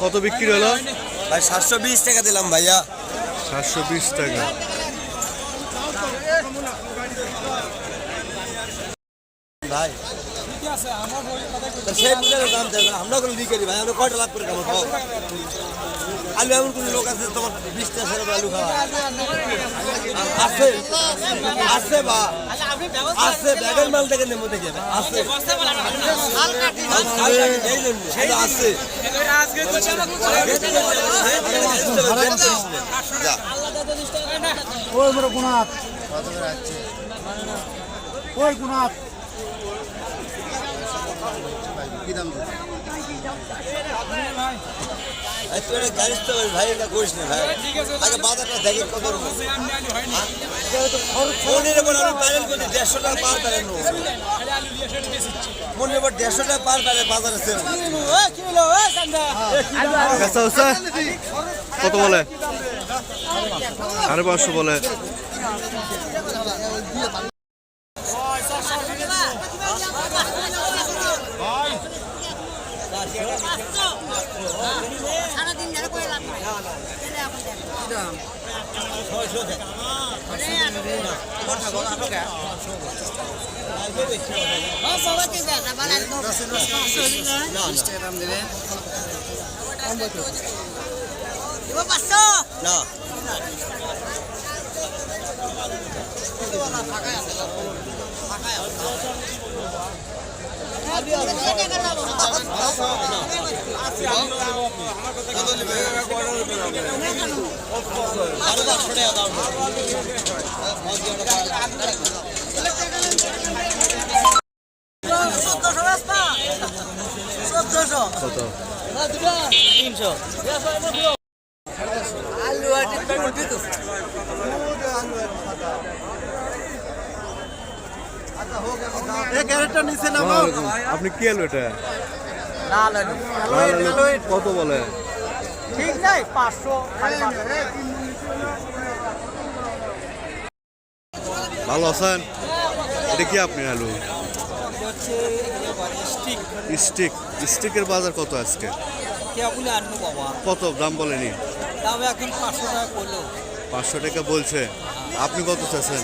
কত বিক্রি হলো? ভাই সাতশো বিশ টাকা দিলাম ভাইয়া। সাতশো বিশ টাকা। ভাই সেই দাম আমরা কোনো বিক্রি ভাই আমরা কয়টা লাভ করে খাব আলু এমন কোনো লোক আছে তোমার বিশ টাকা আলু খাওয়া আছে আছে বা? আছে ব্যাগের মাল থেকে নেমো থেকে আছে আছে। ওই বড় গুণাত। ওই গুণাত। এই তুই এটা গাড়িস তো ভাই এটা করিস না ভাই। আগে বাজারটা দেখে কত মনের করে আমি প্যারেল করি দেড়শো টাকা পার প্যারেল ফোনের উপর দেড়শো টাকা পার প্যারেল বাজারে সেল। কত বলে? সাড়ে পাঁচশো বলে সারাদিন ধরে করে লাভ নাই এলে এখন দেখ। ও বাবা কি দেখ, আবার আসব। দিব পাঁচশো? না। এই টাকা লাভ হবে। চোদ্দশো রাস্তা চোদ্দশো কত তিনশো আলু। আসসালামু আপনি কি আলু এটা? কত বলে? ঠিক নাই? পাঁচশো ভালো আছেন? এটা কি আপনি আলু? স্টিক। স্টিকের বাজার কত আজকে? কেবল আনব বাবা কত? দাম বলেনি? পাঁচশো টাকা বলছে। আপনি কত চাচ্ছেন?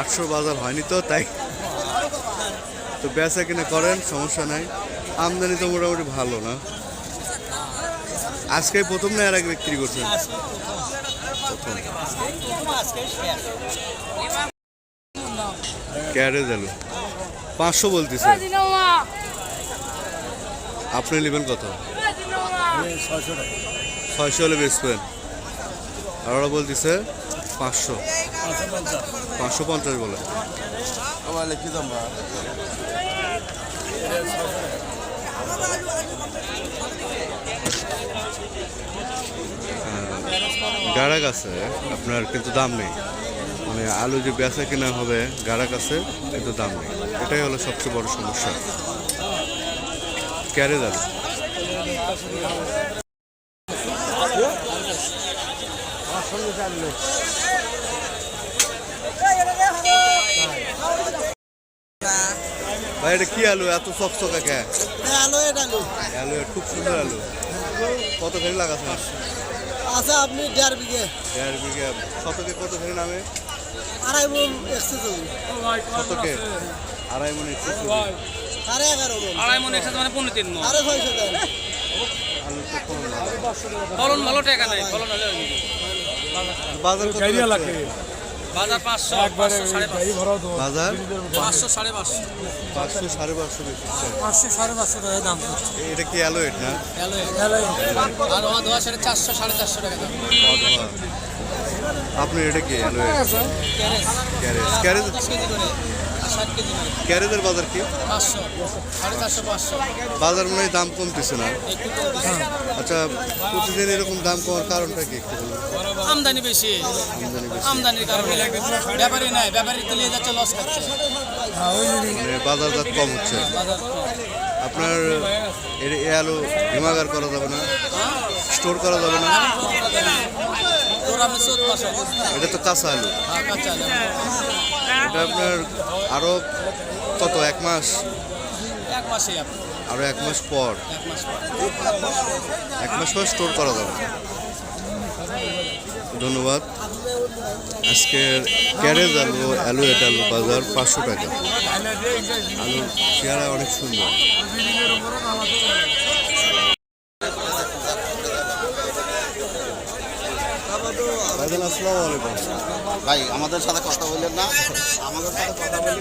আটশো বাজার হয়নি তো তাই। তো বেচা কিনে করেন সমস্যা নাই। আমদানি তো মোটামুটি ভালো না। আজকে প্রথম না এর আগে বিক্রি করছেন? প্রথম। আজকে ক্যারেজ আলু পাঁচশো বলতেছে। আপনি নেবেন কত? ছয়শো হলে বেচবেন আর ওরা বলতেছে পাঁচশো। পাঁচশো পঞ্চাশ বলে। আমার লিখি দাম বা গাড়া আছে, আপনার কিন্তু দাম নেই। মানে আলু যে বেচা কিনা হবে গাড়া আছে, কিন্তু দাম নেই। এটাই হলো সবচেয়ে বড় সমস্যা। ক্যারেজ আলু। ভাই এটা কি আলু? এত চকচকা কে? আলো এটা আলু আলু। খুব সুন্দর আলু। কত ঘড়ি আপনি দেড় বিঘে। দেড় বিঘা। শতকে কত ঘড়ি নামে? আড়াই মন একশো শতকে? আড়াই মনে সাড়ে এগারো মন। আড়াই মন একসাথে মানে পনেরো তিন মন। সাড়ে ছয়শো দেন। আলু তো কম না। ফলন ভালো টাকা নাই। ফলন বাজার কত? বাজার পাঁচশো পাঁচশো সাড়ে পাঁচশো। বাজার? পাঁচশো সাড়ে পাঁচশো। পাঁচশো সাড়ে পাঁচশো বেশি পাঁচশো সাড়ে পাঁচশো টাকা দাম এটা কি অ্যালোয়েট না? আর ওয়া দোয়া সাড়ে চারশো সাড়ে চারশো টাকা দাম। আপনি এটা কি অ্যালোয়েট ক্যারেজ ক্যারেজ দশ ক্যারেজের বাজার কি? বাজার মনে হয় দাম কমতেছে না। বেশি। আচ্ছা প্রতিদিন এরকম দাম কমার কারণটা কি একটু আমদানি বেশি। আমদানি বেশি। আমদানির কারণে ব্যাপারী নাই ব্যাপারী তো নিয়ে যাচ্ছে লস খাচ্ছে। মানে বাজারজাত কম হচ্ছে। আপনার এর এ আলু হিমাগার করা যাবে না? স্টোর করা যাবে না। এটা তো কাঁচা আলু। আলু। এটা আপনার আরও কত, এক মাস? আরও এক মাস পর। এক মাস পর স্টোর করা যাবে। ধন্যবাদ। আজকের ক্যারেজ আলু আলু এটা আলু বাজার পাঁচশো টাকা। আলুর চেহারা অনেক সুন্দর। ভাই আমাদের সাথে কথা বললেন না। আমাদের সাথে কথা বললেন